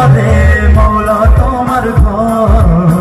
অন্তরে মৌলা তোমার ঘর।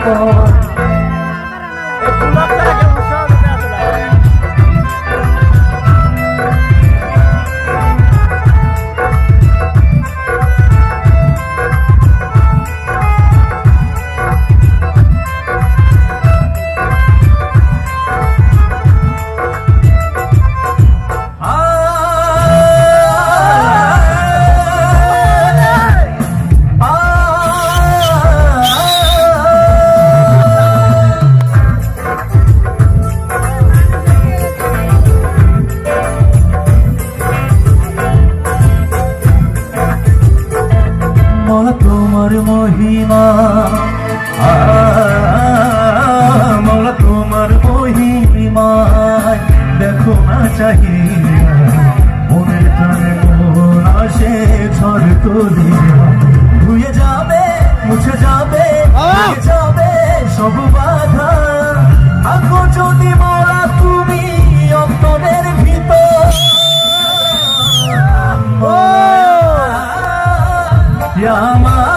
거 তোমার মহিমা। আ, মৌলা তোমার মহিমা দেখো না চাহিয়া। মনের প্রাণে মন আসে ঝড় তোলে ধুয়ে যাবে মুছে যাবে যাবে সব বাধা। থাকো যদি মরা তুমি অন্তরের ভিতর। মৌলা